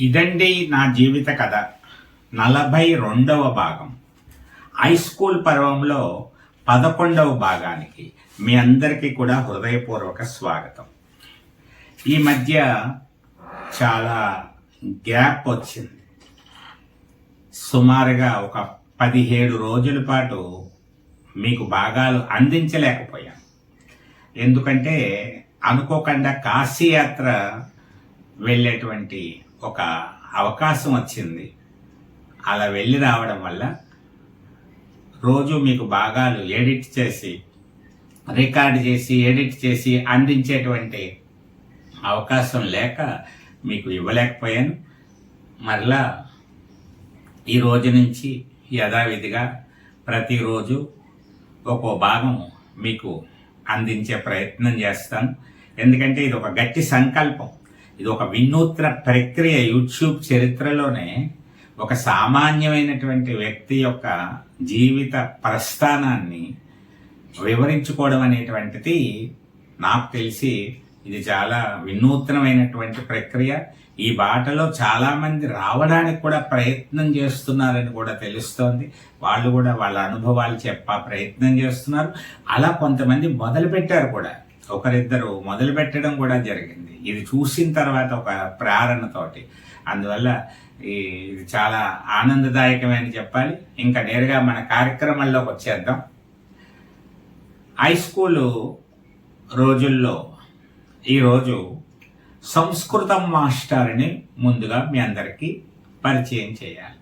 ఇదండి నా జీవిత కథ. నలభై రెండవ భాగం. హై స్కూల్ పర్వంలో పదకొండవ భాగానికి మీ అందరికీ కూడా హృదయపూర్వక స్వాగతం. ఈ మధ్య చాలా గ్యాప్ వచ్చింది. సుమారుగా ఒక పదిహేడు రోజుల పాటు మీకు భాగాలు అందించలేకపోయాం. ఎందుకంటే అనుకోకుండా కాశీయాత్ర వెళ్ళేటువంటి ఒక అవకాశం వచ్చింది. అలా వెళ్ళి రావడం వల్ల రోజు మీకు భాగాలు ఎడిట్ చేసి రికార్డ్ చేసి ఎడిట్ చేసి అందించేటువంటి అవకాశం లేక మీకు ఇవ్వలేకపోయాను. మరలా ఈ రోజు నుంచి యథావిధిగా ప్రతిరోజు ఒక్కో భాగం మీకు అందించే ప్రయత్నం చేస్తాను. ఎందుకంటే ఇది ఒక గట్టి సంకల్పం. ఇది ఒక వినూత్న ప్రక్రియ యూట్యూబ్ చరిత్రలోనే ఒక సామాన్యమైనటువంటి వ్యక్తి యొక్క జీవిత ప్రస్థానాన్ని వివరించుకోవడం అనేటువంటిది నాకు తెలిసి ఇది చాలా వినూత్నమైనటువంటి ప్రక్రియ. ఈ బాటలో చాలామంది రావడానికి కూడా ప్రయత్నం చేస్తున్నారని కూడా తెలుస్తోంది. వాళ్ళు కూడా వాళ్ళ అనుభవాలు చెప్పా ప్రయత్నం చేస్తున్నారు. అలా కొంతమంది మొదలుపెట్టారు కూడా. ఒకరిద్దరు మొదలు పెట్టడం కూడా జరిగింది. ఇది చూసిన తర్వాత ఒక ప్రేరణతోటి అందువల్ల ఈ ఇది చాలా ఆనందదాయకమని చెప్పాలి. ఇంకా నేరుగా మన కార్యక్రమంలోకి వచ్చేద్దాం. హై స్కూలు రోజుల్లో ఈరోజు సంస్కృతం మాస్టర్ని ముందుగా మీ అందరికీ పరిచయం చేయాలి.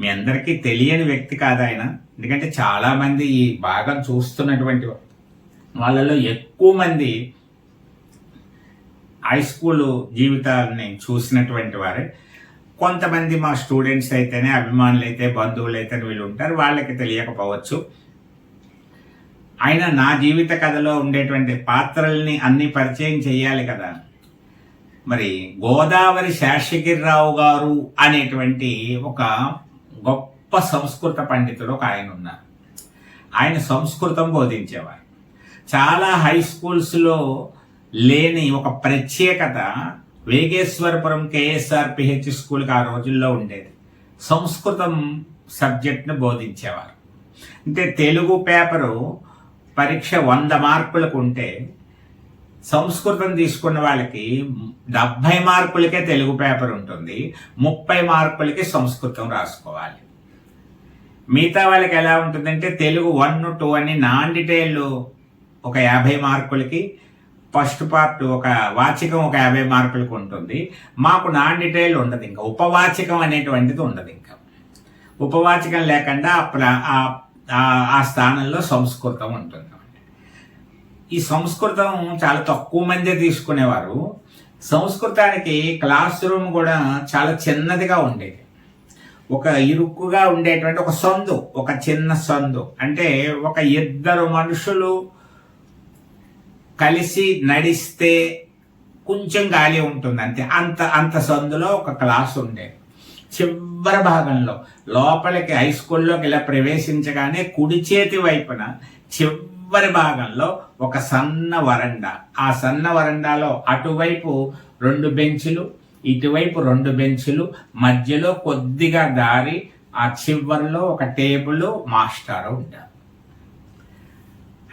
మీ అందరికీ తెలియని వ్యక్తి కాదు ఆయన. ఎందుకంటే చాలామంది ఈ భాగం చూస్తున్నటువంటి వాళ్ళలో ఎక్కువ మంది హై స్కూల్ జీవితాలని చూసినటువంటి వారే. కొంతమంది మా స్టూడెంట్స్ అయితేనే అభిమానులు అయితే బంధువులు అయితే వీళ్ళు ఉంటారు. వాళ్ళకి తెలియకపోవచ్చు. ఆయన నా జీవిత కథలో ఉండేటువంటి పాత్రల్ని అన్ని పరిచయం చేయాలి కదా. మరి గోదావరి శేషగిరిరావు గారు అనేటువంటి ఒక గొప్ప సంస్కృత పండితుడు ఒక ఆయన ఉన్నారు. ఆయన సంస్కృతం బోధించేవారు. చాలా హై స్కూల్స్లో లేని ఒక ప్రత్యేకత వేగేశ్వరపురం కేఎస్ఆర్ పిహెచ్ స్కూల్కి ఆ రోజుల్లో ఉండేది. సంస్కృతం సబ్జెక్ట్ను బోధించేవారు. అంటే తెలుగు పేపరు పరీక్ష వంద మార్కులకు ఉంటే సంస్కృతం తీసుకున్న వాళ్ళకి డెబ్భై మార్కులకే తెలుగు పేపర్ ఉంటుంది. ముప్పై మార్కులకి సంస్కృతం రాసుకోవాలి. మిగతా వాళ్ళకి ఎలా ఉంటుందంటే తెలుగు వన్ టూ అని నాన్ డీటెయిల్ ఒక యాభై మార్కులకి ఫస్ట్ పార్ట్ ఒక వాచికం ఒక యాభై మార్కులకు ఉంటుంది. మాకు నాన్ డీటెయిల్ ఉండదు ఇంకా. ఉపవాచకం అనేటువంటిది ఉండదు ఇంకా. ఉపవాచకం లేకుండా ఆ ఆ- స్థానంలో సంస్కృతం ఉంటుంది ఈ సంస్కృతం చాలా తక్కువ మందే తీసుకునేవారు. సంస్కృతానికి క్లాస్ రూమ్ కూడా చాలా చిన్నదిగా ఉండేది. ఒక ఇరుక్కుగా ఉండేటువంటి ఒక సందు ఒక చిన్న సందు. అంటే ఒక ఇద్దరు మనుషులు కలిసి నడిస్తే కొంచెం గాలి ఉంటుంది అంతే. అంత అంత సందులో ఒక క్లాస్ ఉండేది. చివరి భాగంలో లోపలికి హై స్కూల్లోకి ఇలా ప్రవేశించగానే కుడి చేతి వైపున చివరి భాగంలో ఒక సన్న వరండా. ఆ సన్న వరండాలో అటువైపు రెండు బెంచులు ఇటువైపు రెండు బెంచులు మధ్యలో కొద్దిగా దారి ఆ చివరిలో ఒక టేబుల్ మాస్టర్ ఉంటారు.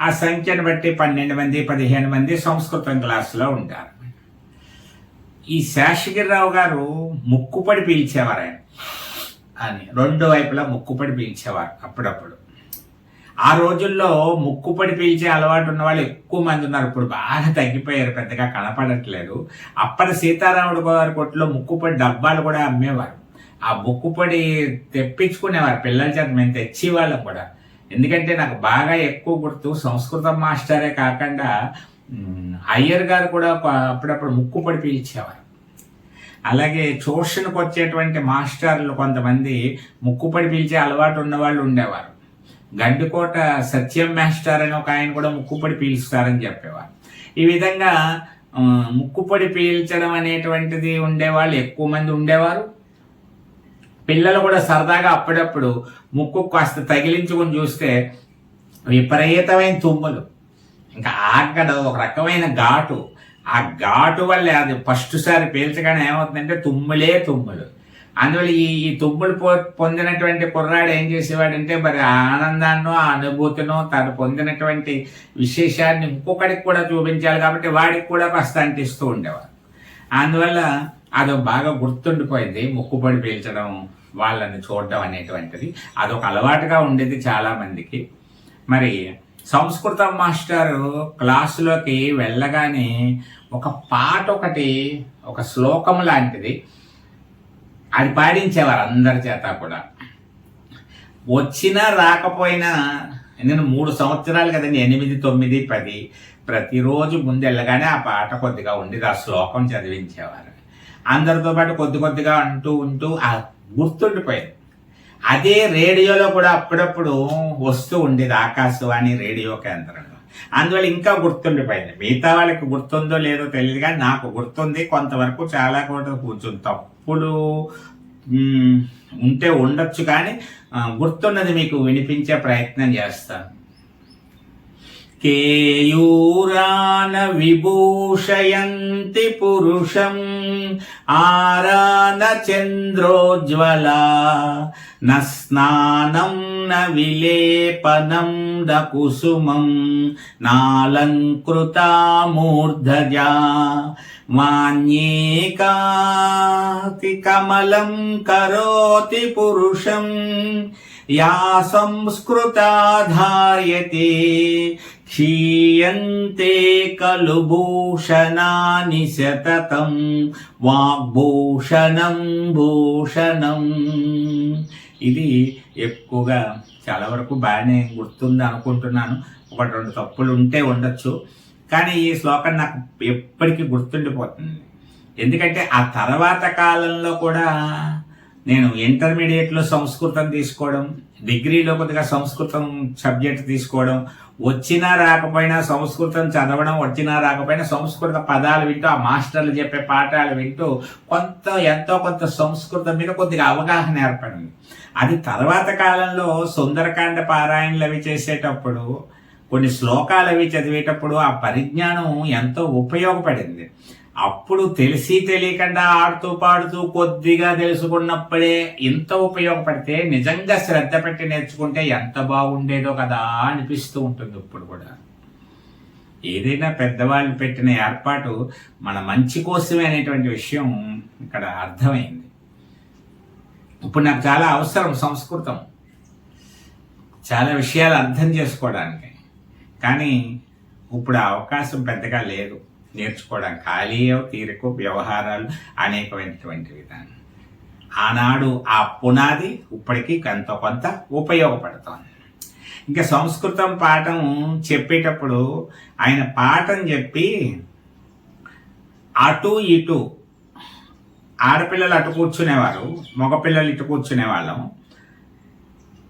ఆ సంఖ్యను బట్టి పన్నెండు మంది పదిహేను మంది సంస్కృతం క్లాసులో ఉంటారు. ఈ శేషగిరిరావు గారు ముక్కుపడి పీల్చేవారు ఆయన. అని రెండు వైపులా ముక్కుపడి పీల్చేవారు అప్పుడప్పుడు. ఆ రోజుల్లో ముక్కుపడి పీల్చే అలవాటు ఉన్న వాళ్ళు ఎక్కువ మంది ఉన్నారు. ఇప్పుడు బాగా తగ్గిపోయారు పెద్దగా కనపడట్లేదు. అప్పటి సీతారాముడు గారి కొట్లో ముక్కుపడి డబ్బాలు కూడా అమ్మేవారు. ఆ ముక్కుపడి తెప్పించుకునేవారు పిల్లల చేత మేము తెచ్చేవాళ్ళం కూడా. ఎందుకంటే నాకు బాగా ఎక్కువ గుర్తు సంస్కృతం మాస్టరే కాకుండా అయ్యర్ గారు కూడా అప్పుడప్పుడు అప్పుడప్పుడు ముక్కుపడి పీల్చేవారు. అలాగే ట్యూషన్కి వచ్చేటువంటి మాస్టర్లు కొంతమంది ముక్కుపడి పీల్చే అలవాటు ఉన్న వాళ్ళు ఉండేవారు. గండికోట సత్యం మాస్టర్ అని ఒక ఆయన కూడా ముక్కుపడి పీల్చుతారని చెప్పేవారు. ఈ విధంగా ముక్కుపడి పీల్చడం అనేటువంటిది ఉండేవాళ్ళు ఎక్కువ మంది ఉండేవారు. పిల్లలు కూడా సరదాగా అప్పుడప్పుడు ముక్కు కాస్త తగిలించుకొని చూస్తే విపరీతమైన తుమ్ములు. ఇంకా ఆగడ ఒక రకమైన ఘాటు. ఆ ఘాటు వల్లే అది ఫస్ట్ సారి పీల్చగానే ఏమవుతుందంటే తుమ్ములే తుమ్ములు. అందువల్ల ఈ ఈ తుమ్ములు పొ పొందినటువంటి కుర్రాడు ఏం చేసేవాడంటే మరి ఆనందాన్నో ఆ అనుభూతినో తను పొందినటువంటి విశేషాన్ని ఇంకొకడికి కూడా చూపించాలి కాబట్టి వాడికి కూడా కాస్త అంటిస్తూ ఉండేవారు అందువల్ల అది బాగా గుర్తుండిపోయింది ముక్కుపడి పీల్చడం వాళ్ళని చూడడం అనేటువంటిది. అదొక అలవాటుగా ఉండేది చాలా మందికి. మరి సంస్కృతం మాస్టారు క్లాసులోకి వెళ్ళగానే ఒక పాట ఒకటి ఒక శ్లోకం లాంటిది. అది పాడించేవారు అందరి చేత కూడా. వచ్చినా రాకపోయినా నేను మూడు సంవత్సరాలు కదండి ఎనిమిది తొమ్మిది పది ప్రతిరోజు ముందు వెళ్ళగానే ఆ పాట కొద్దిగా ఉండేది ఆ శ్లోకం చదివించేవారు. అందరితో పాటు కొద్ది కొద్దిగా అంటూ ఉంటూ ఆ గుర్తుండిపోయింది. అదే రేడియోలో కూడా అప్పుడప్పుడు వస్తూ ఉండేది ఆకాశవాణి రేడియో కేంద్రంలో. అందువల్ల ఇంకా గుర్తుండిపోయింది. మిగతా వాళ్ళకి గుర్తుందో లేదో తెలియదు కానీ నాకు గుర్తుంది కొంతవరకు చాలా కూడా కొంచెం తప్పులు ఉంటే ఉండొచ్చు కానీ గుర్తున్నది మీకు వినిపించే ప్రయత్నం చేస్తాను. కేయూరాన విభూషయంతి పురుషం ఆరాన చంద్రోజ్వల న స్నానం న విలేపనం న కుసుమం నాలంకృతా మూర్ధజా మాన్యేకాతి కమలం కరోతి పురుషం యా సంస్కృతా ధార్యతే క్షీయంతే ఖలు భూషణాని శతతం వాగ్భూషణం భూషణం ఇది ఎక్కువగా చాలా వరకు బాగానే గుర్తుంది అనుకుంటున్నాను. ఒకటి రెండు తప్పులు ఉంటే ఉండొచ్చు. కానీ ఈ శ్లోకం నాకు ఎప్పటికీ గుర్తుండిపోతుంది. ఎందుకంటే ఆ తర్వాత కాలంలో కూడా నేను ఇంటర్మీడియట్లో సంస్కృతం తీసుకోవడం డిగ్రీలో కొద్దిగా సంస్కృతం సబ్జెక్ట్ తీసుకోవడం వచ్చినా రాకపోయినా సంస్కృతం చదవడం వచ్చినా రాకపోయినా సంస్కృత పదాలు వింటూ ఆ మాస్టర్లు చెప్పే పాఠాలు వింటూ కొంత ఎంతో కొంత సంస్కృతం మీద కొద్దిగా అవగాహన ఏర్పడింది. అది తర్వాత కాలంలో సుందరకాండ పారాయణలు అవి చేసేటప్పుడు కొన్ని శ్లోకాలు అవి చదివేటప్పుడు ఆ పరిజ్ఞానం ఎంతో ఉపయోగపడింది. అప్పుడు తెలిసి తెలియకుండా ఆడుతూ పాడుతూ కొద్దిగా తెలుసుకున్నప్పుడే ఇంత ఉపయోగపడితే నిజంగా శ్రద్ధ పెట్టి నేర్చుకుంటే ఎంత బాగుండేదో కదా అనిపిస్తూ ఉంటుంది ఇప్పుడు కూడా. ఏదైనా పెద్దవాళ్ళు పెట్టిన ఏర్పాటు మన మంచి కోసమే అనేటువంటి విషయం ఇక్కడ అర్థమైంది. ఇప్పుడు నాకు చాలా అవసరం సంస్కృతం. చాలా విషయాలు అర్థం చేసుకోవడానికి. కానీ ఇప్పుడు ఆ అవకాశం పెద్దగా లేదు. నేర్చుకోవడం. ఖాళీ తీరకు వ్యవహారాలు అనేకమైనటువంటి విధానం. ఆనాడు ఆ పునాది ఇప్పటికీ కొంత కొంత ఉపయోగపడుతోంది. ఇంకా సంస్కృతం పాఠం చెప్పేటప్పుడు ఆయన పాఠం చెప్పి అటు ఇటు ఆడపిల్లలు అటు కూర్చునేవారు మగపిల్లలు ఇటు కూర్చునేవాళ్ళం.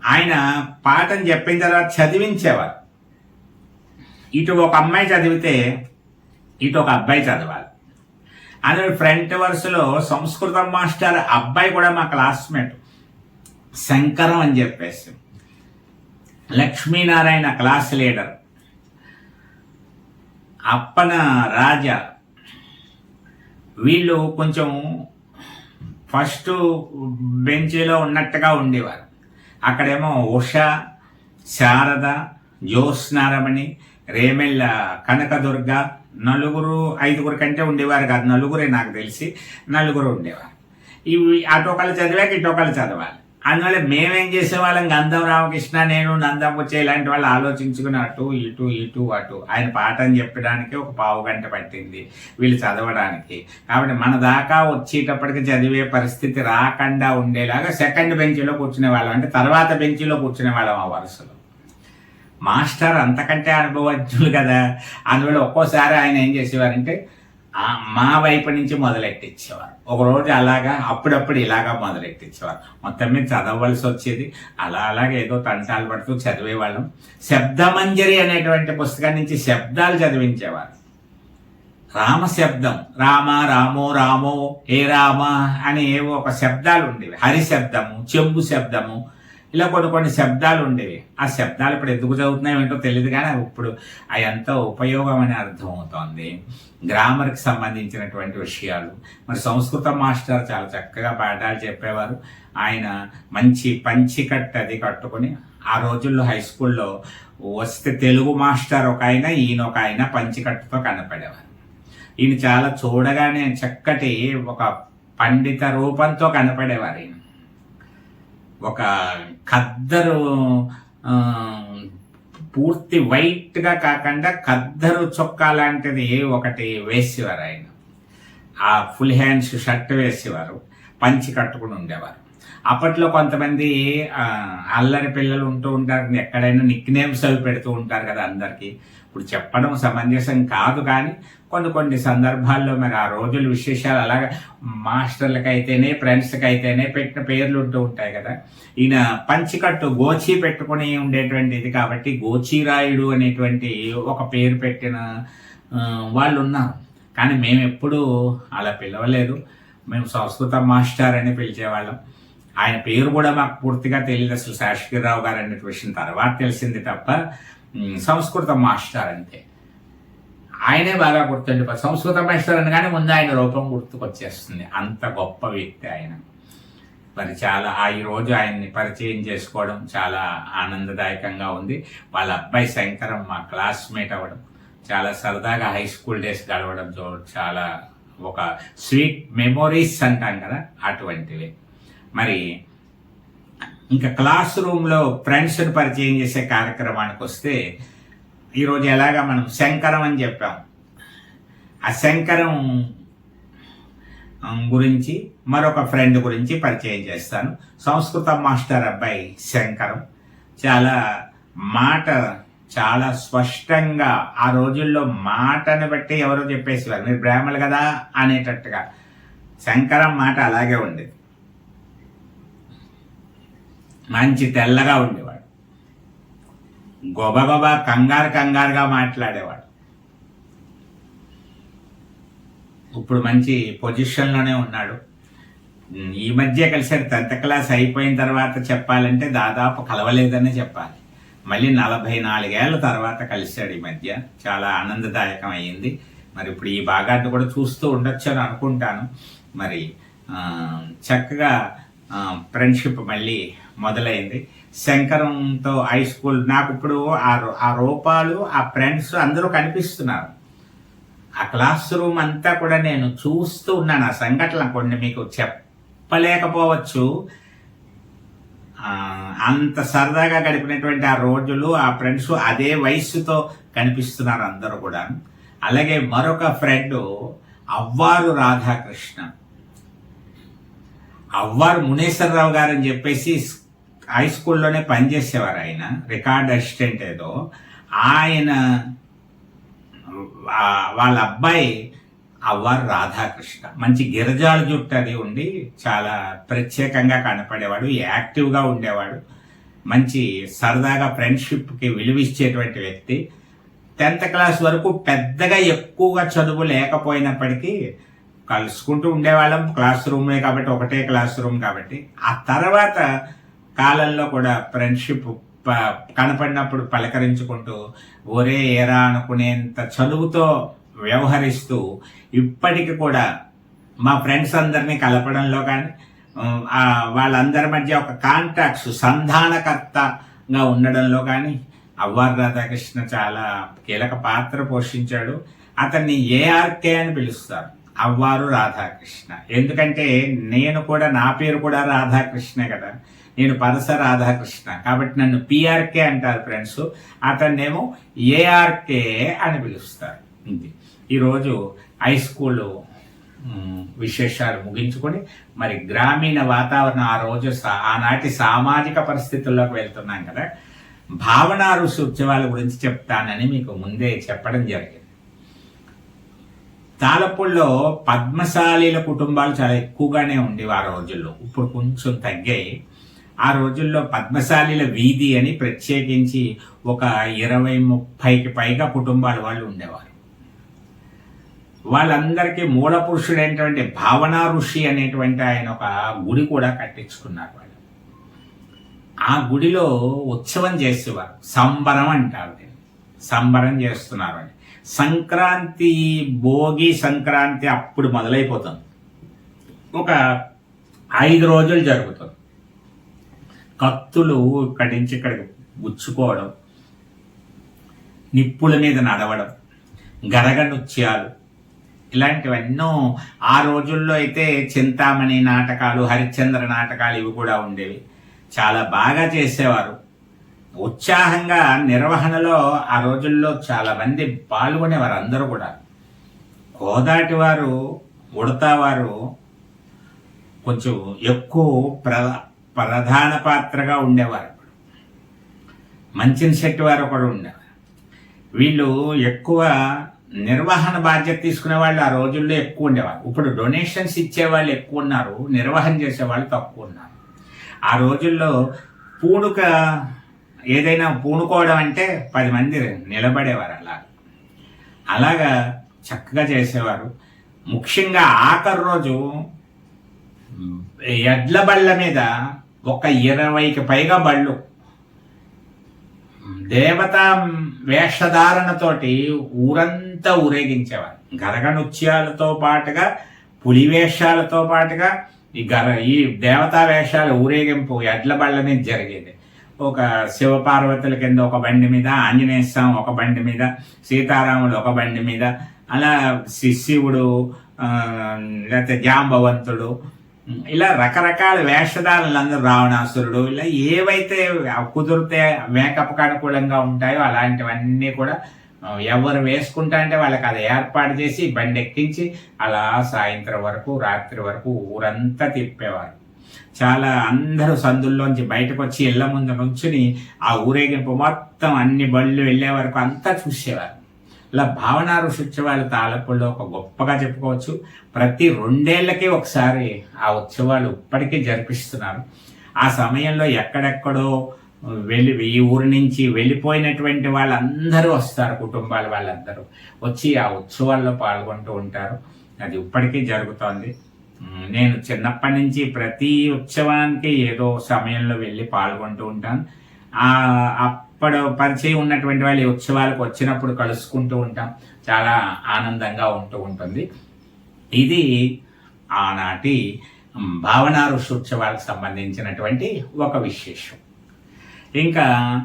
ఆయన పాఠం చెప్పిన తర్వాత చదివించేవారు. ఇటు ఒక అమ్మాయి చదివితే ఇటు ఒక అబ్బాయి చదవాలి. అందులో ఫ్రంట్ వరుసలో సంస్కృతం మాస్టర్ అబ్బాయి కూడా మా క్లాస్మేట్. శంకరం అని చెప్పేసి. Lakshminarayana class leader. అప్పన రాజా. వీళ్ళు కొంచెం ఫస్ట్ బెంచీలో ఉన్నట్టుగా ఉండేవారు. అక్కడేమో ఉష శారద జ్యోత్స్నారమణి రేమెల్ల కనకదుర్గ నలుగురు ఐదుగురు కంటే ఉండేవారు కాదు. నలుగురే నాకు తెలిసి నలుగురు ఉండేవారు. ఇవి అటోకాలు చదివాక ఇటోకాలు చదవాలి. అందువల్ల మేమేం చేసేవాళ్ళం? గంధం రామకృష్ణ నేను నందం వచ్చే ఇలాంటి వాళ్ళు ఆలోచించుకుని అటు ఇటు ఇటు అటు. ఆయన పాఠం చెప్పడానికి ఒక పావు గంట పట్టింది వీళ్ళు చదవడానికి. కాబట్టి మన దాకా వచ్చేటప్పటికి చదివే పరిస్థితి రాకుండా ఉండేలాగా సెకండ్ బెంచ్లో కూర్చునే వాళ్ళం అంటే తర్వాత బెంచ్లో కూర్చునే వాళ్ళం ఆ వరుసలో. మాస్టర్ అంతకంటే అనుభవజ్ఞులు కదా. అందువల్ల ఒక్కోసారి ఆయన ఏం చేసేవారంటే మా వైపు నుంచి మొదలెట్టించేవారు. ఒకరోజు అలాగా అప్పుడప్పుడు ఇలాగా మొదలెట్టించేవారు. మొత్తం మీద చదవలసి వచ్చేది. అలా అలాగే ఏదో తంటాలు పడుతూ చదివేవాళ్ళం. శబ్దమంజరి అనేటువంటి పుస్తకం నుంచి శబ్దాలు చదివించేవారు. రామ శబ్దం. రామ రామో రామో ఏ రామ అని ఏవో ఒక శబ్దాలు ఉండేవి. హరి శబ్దము చెంబు శబ్దము ఇలా కొన్ని కొన్ని శబ్దాలు ఉండేవి ఆ శబ్దాలు ఇప్పుడు ఎందుకు చదువుతున్నాయో ఏంటో తెలియదు కానీ ఇప్పుడు అవి ఎంతో ఉపయోగం అని అర్థమవుతోంది. గ్రామర్కి సంబంధించినటువంటి విషయాలు. మరి సంస్కృతం మాస్టర్ చాలా చక్కగా పాఠాలు చెప్పేవారు. ఆయన మంచి పంచికట్టు అది కట్టుకొని ఆ రోజుల్లో హై స్కూల్లో వస్తే తెలుగు మాస్టర్ ఒక ఆయన ఈయన ఒక ఆయన పంచికట్టుతో కనపడేవారు. ఈయన చాలా చూడగానే చక్కటి ఒక పండిత రూపంతో కనపడేవారు ఈయన. ఒక ఖద్దరు పూర్తి వైట్గా కాకుండా ఖద్దరు చొక్కా లాంటిది ఒకటి వేసేవారు ఆయన. ఆ ఫుల్ హ్యాండ్స్ షర్ట్ వేసేవారు పంచి కట్టుకుని ఉండేవారు. అప్పట్లో కొంతమంది అల్లరి పిల్లలు ఉంటూ ఉంటారు ఎక్కడైనా నిక్ నేమ్స్ అవి పెడుతూ ఉంటారు కదా అందరికీ. ఇప్పుడు చెప్పడం సమంజసం కాదు కానీ కొన్ని కొన్ని సందర్భాల్లో మరి ఆ రోజుల విశేషాలు అలాగా మాస్టర్లకి అయితేనే ఫ్రెండ్స్కి అయితేనే పెట్టిన పేర్లు ఉంటూ ఉంటాయి కదా. ఈయన పంచికట్టు గోచి పెట్టుకుని ఉండేటువంటిది కాబట్టి గోచిరాయుడు అనేటువంటి ఒక పేరు పెట్టిన వాళ్ళు ఉన్నారు కానీ మేము ఎప్పుడూ అలా పిలవలేదు. మేము సంస్కృత మాస్టర్ అని పిలిచేవాళ్ళం. ఆయన పేరు కూడా మాకు పూర్తిగా తెలియదు అసలు శాశ్వతరావు గారు అనే విషయం తర్వాత తెలిసింది తప్ప సంస్కృత మాస్టర్ అంతే ఆయనే బాగా గుర్తుండి సంస్కృత మాస్టర్ అనగానే ముందు ఆయన రూపం గుర్తుకొచ్చేస్తుంది. అంత గొప్ప వ్యక్తి ఆయన. మరి చాలా ఆ ఈరోజు ఆయన్ని పరిచయం చేసుకోవడం చాలా ఆనందదాయకంగా ఉంది. వాళ్ళ అబ్బాయి శంకరం మా క్లాస్మేట్ అవ్వడం చాలా సరదాగా హై స్కూల్ డేస్ గడవడం చూ- చాలా ఒక స్వీట్ మెమొరీస్ అంటాం కదా అటువంటివి. మరి ఇంకా క్లాస్ రూమ్లో ఫ్రెండ్స్ని పరిచయం చేసే కార్యక్రమానికి వస్తే ఈరోజు ఎలాగా మనం శంకరం అని చెప్పాం. ఆ శంకరం గురించి మరొక ఫ్రెండ్ గురించి పరిచయం చేస్తాను. సంస్కృత మాస్టర్ అబ్బాయి శంకరం. చాలా మాట చాలా స్పష్టంగా ఆ రోజుల్లో మాటని బట్టి ఎవరో చెప్పేసేవారు. మీరు బ్రాహ్మణులు కదా అనేటట్టుగా. శంకరం మాట అలాగే ఉండేది. మంచి తెల్లగా ఉండేవాడు గొబగొబ కంగారు కంగారుగా మాట్లాడేవాడు. ఇప్పుడు మంచి పొజిషన్లోనే ఉన్నాడు. ఈ మధ్య కలిసాడు టెన్త్ క్లాస్ అయిపోయిన తర్వాత చెప్పాలంటే దాదాపు కలవలేదనే చెప్పాలి. మళ్ళీ నలభై నాలుగేళ్ళ తర్వాత కలిశాడు ఈ మధ్య. చాలా ఆనందదాయకం అయ్యింది. మరి ఇప్పుడు ఈ భాగాన్ని కూడా చూస్తూ ఉండొచ్చు అని అనుకుంటాను. మరి చక్కగా ఫ్రెండ్షిప్ మళ్ళీ మొదలైంది. శంకరంతో హై స్కూల్ నాకు ఇప్పుడు ఆ ఆ రూపాలు ఆ ఫ్రెండ్స్ అందరూ కనిపిస్తున్నారు. ఆ క్లాస్ రూమ్ అంతా కూడా నేను చూస్తూ ఉన్నాను. ఆ సంఘటన కొన్ని మీకు చెప్పలేకపోవచ్చు. అంత సరదాగా గడిపినటువంటి ఆ రోజులు ఆ ఫ్రెండ్స్ అదే వయస్సుతో కనిపిస్తున్నారు అందరూ కూడా. అలాగే మరొక ఫ్రెండ్ అవ్వారు రాధాకృష్ణ. అవ్వారు మునేశ్వరరావు గారు అని చెప్పేసి హై స్కూల్లోనే పనిచేసేవారు ఆయన. రికార్డ్ అసిస్టెంట్ ఏదో. ఆయన వాళ్ళ అబ్బాయి అవ్వారు రాధాకృష్ణ. మంచి గిరిజాల జుట్టు అది ఉండి చాలా ప్రత్యేకంగా కనపడేవాడు యాక్టివ్గా ఉండేవాడు. మంచి సరదాగా ఫ్రెండ్షిప్కి విలువిచ్చేటువంటి వ్యక్తి. టెన్త్ క్లాస్ వరకు పెద్దగా ఎక్కువగా చదువు లేకపోయినప్పటికీ కలుసుకుంటూ ఉండేవాళ్ళం. క్లాస్ రూమ్లే కాబట్టి ఒకటే క్లాస్ రూమ్ కాబట్టి. ఆ తర్వాత కాలంలో కూడా ఫ్రెండ్షిప్ ప- కనపడినప్పుడు పలకరించుకుంటూ ఒరే ఏరా అనుకునేంత చదువుతో వ్యవహరిస్తూ ఇప్పటికి కూడా మా ఫ్రెండ్స్ అందరినీ కలపడంలో కానీ వాళ్ళందరి మధ్య ఒక కాంటాక్ట్స్ సంధానకర్తగా ఉండడంలో కానీ అవ్వారు రాధాకృష్ణ చాలా కీలక పాత్ర పోషించాడు. అతన్ని ఏఆర్కే అని పిలుస్తారు. అవ్వారు రాధాకృష్ణ. ఎందుకంటే నేను కూడా నా పేరు కూడా రాధాకృష్ణే కదా. నేను పరస రాధాకృష్ణ. కాబట్టి నన్ను పిఆర్కే అంటారు ఫ్రెండ్స్ అతన్నేమో ఏఆర్కే అని పిలుస్తారు. ఇది ఈరోజు హై స్కూల్ విశేషాలు ముగించుకొని మరి గ్రామీణ వాతావరణం ఆ రోజు సా- ఆనాటి సామాజిక పరిస్థితుల్లోకి వెళ్తున్నాం కదా. భావన ఋషి ఉత్సవాల గురించి చెప్తానని మీకు ముందే చెప్పడం జరిగింది. తాళపూడిలో పద్మశాలీల కుటుంబాలు చాలా ఎక్కువగానే ఉండేవి ఆ రోజుల్లో. ఇప్పుడు కొంచెం తగ్గాయి. ఆ రోజుల్లో పద్మశాలిల వీధి అని ప్రత్యేకించి ఒక ఇరవై ముప్పైకి పైగా కుటుంబాల వాళ్ళు ఉండేవారు. వాళ్ళందరికీ మూల పురుషుడైనటువంటి భావనా ఋషి అనేటువంటి ఆయన ఒక గుడి కూడా కట్టించుకున్నారు వాళ్ళు. ఆ గుడిలో ఉత్సవం చేసేవారు. సంబరం అంటారు దీన్ని. సంబరం చేస్తున్నారు అని సంక్రాంతి భోగి సంక్రాంతి అప్పుడు మొదలైపోతుంది. ఒక ఐదు రోజులు జరుగుతుంది. కత్తులు ఇక్కడి నుంచి ఇక్కడికి గుచ్చుకోవడం నిప్పుల మీద నడవడం గరగ నృత్యాలు ఇలాంటివన్నో ఆ రోజుల్లో అయితే చింతామణి నాటకాలు హరిశ్చంద్ర నాటకాలు ఇవి కూడా ఉండేవి. చాలా బాగా చేసేవారు. ఉత్సాహంగా నిర్వహణలో ఆ రోజుల్లో చాలామంది పాల్గొనేవారు అందరూ కూడా. కోదాటి వారు ఉడతా వారు కొంచెం ఎక్కువ ప్ర ప్రధాన పాత్రగా ఉండేవారు మంచిన శెట్టి వారు కూడా ఉండేవారు. వీళ్ళు ఎక్కువ నిర్వహణ బాధ్యత తీసుకునే వాళ్ళు ఆ రోజుల్లో ఎక్కువ ఉండేవారు. ఇప్పుడు డొనేషన్స్ ఇచ్చేవాళ్ళు ఎక్కువ ఉన్నారు నిర్వహణ చేసేవాళ్ళు తక్కువ ఉన్నారు. ఆ రోజుల్లో పూడుక ఏదైనా పూనుకోవడం అంటే పది మంది నిలబడేవారు అలా అలాగా చక్కగా చేసేవారు. ముఖ్యంగా ఆఖరి రోజు ఎడ్ల బళ్ళ మీద ఒక ఇరవైకి పైగా బళ్ళు. దేవతా వేషధారణతోటి ఊరంతా ఊరేగించేవారు. గరగ నృత్యాలతో పాటుగా పులి వేషాలతో పాటుగా ఈ గర ఈ దేవతా వేషాలు ఊరేగింపు ఎడ్ల బళ్ళ మీద జరిగేది. ఒక శివపార్వతుల కింద ఒక బండి మీద ఆంజనేయ స్వామి ఒక బండి మీద సీతారాముడు ఒక బండి మీద అలా శిశివుడు లేకపోతే జాంబవంతుడు ఇలా రకరకాల వేషధారులు అందరూ రావణాసురుడు ఇలా ఏవైతే కుదిరితే మేకప్కి అనుకూలంగా ఉంటాయో అలాంటివన్నీ కూడా ఎవరు వేసుకుంటా అంటే వాళ్ళకి అది ఏర్పాటు చేసి బండి ఎక్కించి అలా సాయంత్రం వరకు రాత్రి వరకు ఊరంతా తిప్పేవారు. చాలా అందరూ సందుల్లోంచి బయటకు వచ్చి ఇళ్ళ ముందు నుంచుని ఆ ఊరేగింపు మొత్తం అన్ని బళ్ళు వెళ్ళే వరకు అంతా చూసేవారు. ఇలా భావన ఉత్సవాల తాలపుల్లో ఒక గొప్పగా చెప్పుకోవచ్చు. ప్రతి రెండేళ్ళకి ఒకసారి ఆ ఉత్సవాలు ఇప్పటికీ జరిపిస్తున్నారు. ఆ సమయంలో ఎక్కడెక్కడో వెళ్ళి ఈ ఊరి నుంచి వెళ్ళిపోయినటువంటి వాళ్ళందరూ వస్తారు కుటుంబాల వాళ్ళందరూ. వచ్చి ఆ ఉత్సవాల్లో పాల్గొంటూ ఉంటారు. అది ఇప్పటికీ జరుగుతోంది. నేను చిన్నప్పటి నుంచి ప్రతి ఉత్సవానికి ఏదో సమయంలో వెళ్ళి పాల్గొంటూ ఉంటాను. ఇప్పుడు పరిచయం ఉన్నటువంటి వాళ్ళు ఉత్సవాలకు వచ్చినప్పుడు కలుసుకుంటూ ఉంటాం. చాలా ఆనందంగా ఉంటూ ఉంటుంది. ఇది ఆనాటి భావన ఋషోత్సవాలకు సంబంధించినటువంటి ఒక విశేషం. ఇంకా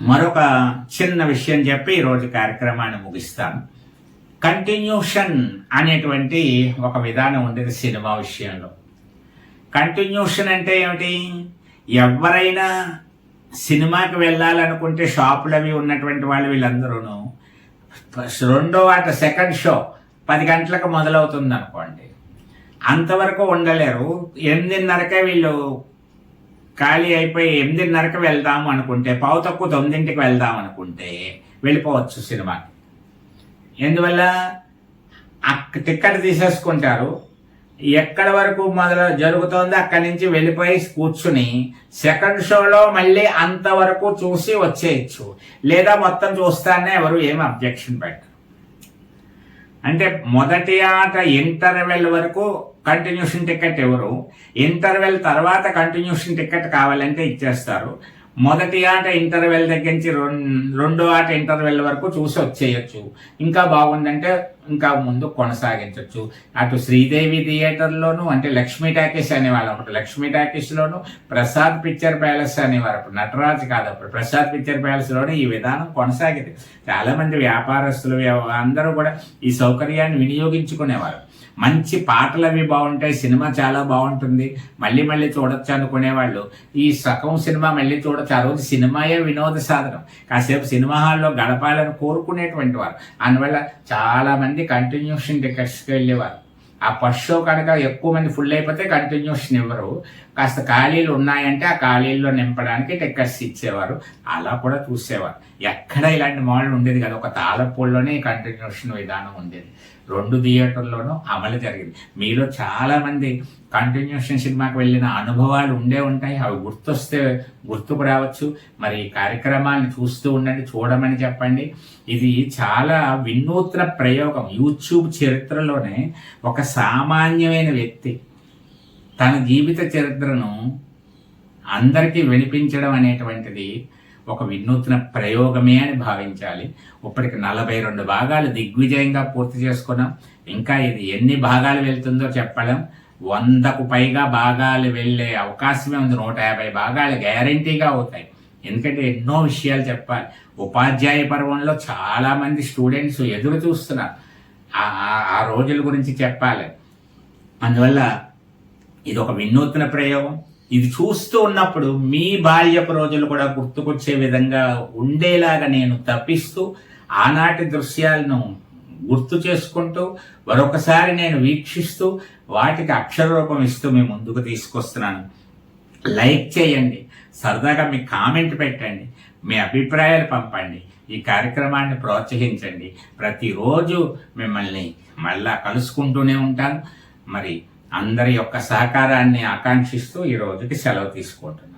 మరొక చిన్న విషయం చెప్పి ఈరోజు కార్యక్రమాన్ని ముగిస్తాను. కంటిన్యూషన్ అనేటువంటి ఒక విధానం ఉండేది సినిమా విషయంలో. కంటిన్యూషన్ అంటే ఏమిటి? ఎవరైనా సినిమాకి వెళ్ళాలనుకుంటే షాపులు అవి ఉన్నటువంటి వాళ్ళు వీళ్ళందరూను. రెండో అట సెకండ్ షో పది గంటలకు మొదలవుతుంది అనుకోండి అంతవరకు ఉండలేరు. ఎనిమిదిన్నరకే వీళ్ళు ఖాళీ అయిపోయి ఎనిమిదిన్నరకి వెళ్దాం అనుకుంటే పావు తక్కువ తొమ్మిదింటికి వెళ్దాం అనుకుంటే వెళ్ళిపోవచ్చు సినిమాకి. ఎందువల్ల? టిక్కెట్ తీసేసుకుంటారు. ఎక్కడ వరకు మొదలు జరుగుతోందో? అక్కడి నుంచి వెళ్ళిపోయి కూర్చుని సెకండ్ షోలో మళ్ళీ అంతవరకు చూసి వచ్చేయచ్చు. లేదా మొత్తం చూస్తానే ఎవరు ఏం అబ్జెక్షన్ పెట్టరు. అంటే మొదటి ఆట ఇంటర్వెల్ వరకు కంటిన్యూషన్ టికెట్ ఎవరు? ఇంటర్వెల్ తర్వాత కంటిన్యూషన్ టికెట్ కావాలంటే ఇచ్చేస్తారు. మొదటి ఆట ఇంటర్వెల్ దగ్గర నుంచి రెండో ఆట ఇంటర్వెల్ వరకు చూసి వచ్చేయచ్చు. ఇంకా బాగుందంటే ఇంకా ముందు కొనసాగించవచ్చు అటు శ్రీదేవి థియేటర్లోను అంటే లక్ష్మీ టాకీస్ అనేవాళ్ళు ఒకటి లక్ష్మీ టాకీస్లోను ప్రసాద్ పిక్చర్ ప్యాలెస్ అనేవారు అప్పుడు నటరాజ్ కాదు అప్పుడు ప్రసాద్ పిక్చర్ ప్యాలెస్లోనే ఈ విధానం కొనసాగింది. చాలామంది వ్యాపారస్తులు అందరూ కూడా ఈ సౌకర్యాన్ని వినియోగించుకునేవారు. మంచి పాటలు అవి బాగుంటాయి సినిమా చాలా బాగుంటుంది. మళ్ళీ మళ్ళీ చూడొచ్చు అనుకునేవాళ్ళు. ఈ సగం సినిమా మళ్ళీ చూడొచ్చు. ఆ రోజు సినిమాయే వినోద సాధనం. కాసేపు సినిమా హాల్లో గడపాలని కోరుకునేటువంటి వారు. అందువల్ల చాలామంది కంటిన్యూషన్ టికెట్స్కి వెళ్ళేవారు. ఆ ఫస్ట్ షో కనుక ఎక్కువ మంది ఫుల్ అయిపోతే కంటిన్యూషన్ ఇవ్వరు. కాస్త ఖాళీలు ఉన్నాయంటే ఆ ఖాళీల్లో నింపడానికి టికెట్స్ ఇచ్చేవారు. అలా కూడా చూసేవారు. ఎక్కడ ఇలాంటి మోడల్ ఉండేది కదా. ఒక తాళపూల్లోనే కంటిన్యూషన్ విధానం ఉండేది. రెండు థియేటర్లోనూ అమలు జరిగింది. మీలో చాలామంది కంటిన్యూషన్ సినిమాకి వెళ్ళిన అనుభవాలు ఉండే ఉంటాయి. అవి గుర్తొస్తే గుర్తుకు రావచ్చు. మరి ఈ కార్యక్రమాలను చూస్తూ ఉండండి చూడమని చెప్పండి. ఇది చాలా వినూత్న ప్రయోగం. యూట్యూబ్ చరిత్రలోనే ఒక సామాన్యమైన వ్యక్తి తన జీవిత చరిత్రను అందరికీ వినిపించడం అనేటువంటిది ఒక వినూత్న ప్రయోగమే అని భావించాలి. ఇప్పటికి నలభై రెండు భాగాలు దిగ్విజయంగా పూర్తి చేసుకున్నాం. ఇంకా ఇది ఎన్ని భాగాలు వెళ్తుందో చెప్పడం వందకు పైగా భాగాలు వెళ్ళే అవకాశమే ఉంది. నూట యాభై భాగాలు గ్యారంటీగా అవుతాయి. ఎందుకంటే ఎన్నో విషయాలు చెప్పాలి. ఉపాధ్యాయ పర్వంలో చాలామంది స్టూడెంట్స్ ఎదురు చూస్తున్నారు. ఆ రోజుల గురించి చెప్పాలి. అందువల్ల ఇది ఒక వినూత్న ప్రయోగం. ఇది చూస్తూ ఉన్నప్పుడు మీ బాల్యపు రోజులు కూడా గుర్తుకొచ్చే విధంగా ఉండేలాగా నేను తప్పిస్తూ ఆనాటి దృశ్యాలను గుర్తు చేసుకుంటూ మరొకసారి నేను వీక్షిస్తూ వాటికి అక్షర రూపం ఇస్తూ మీ ముందుకు తీసుకొస్తున్నాను. లైక్ చేయండి సరదాగా మీ కామెంట్ పెట్టండి మీ అభిప్రాయాలు పంపండి ఈ కార్యక్రమాన్ని ప్రోత్సహించండి. ప్రతిరోజు మిమ్మల్ని మళ్ళా కలుసుకుంటూనే ఉంటాను. మరి అందరి యొక్క సహకారాన్ని ఆకాంక్షిస్తూ ఈ రోజుకి సెలవు తీసుకుంటున్నాను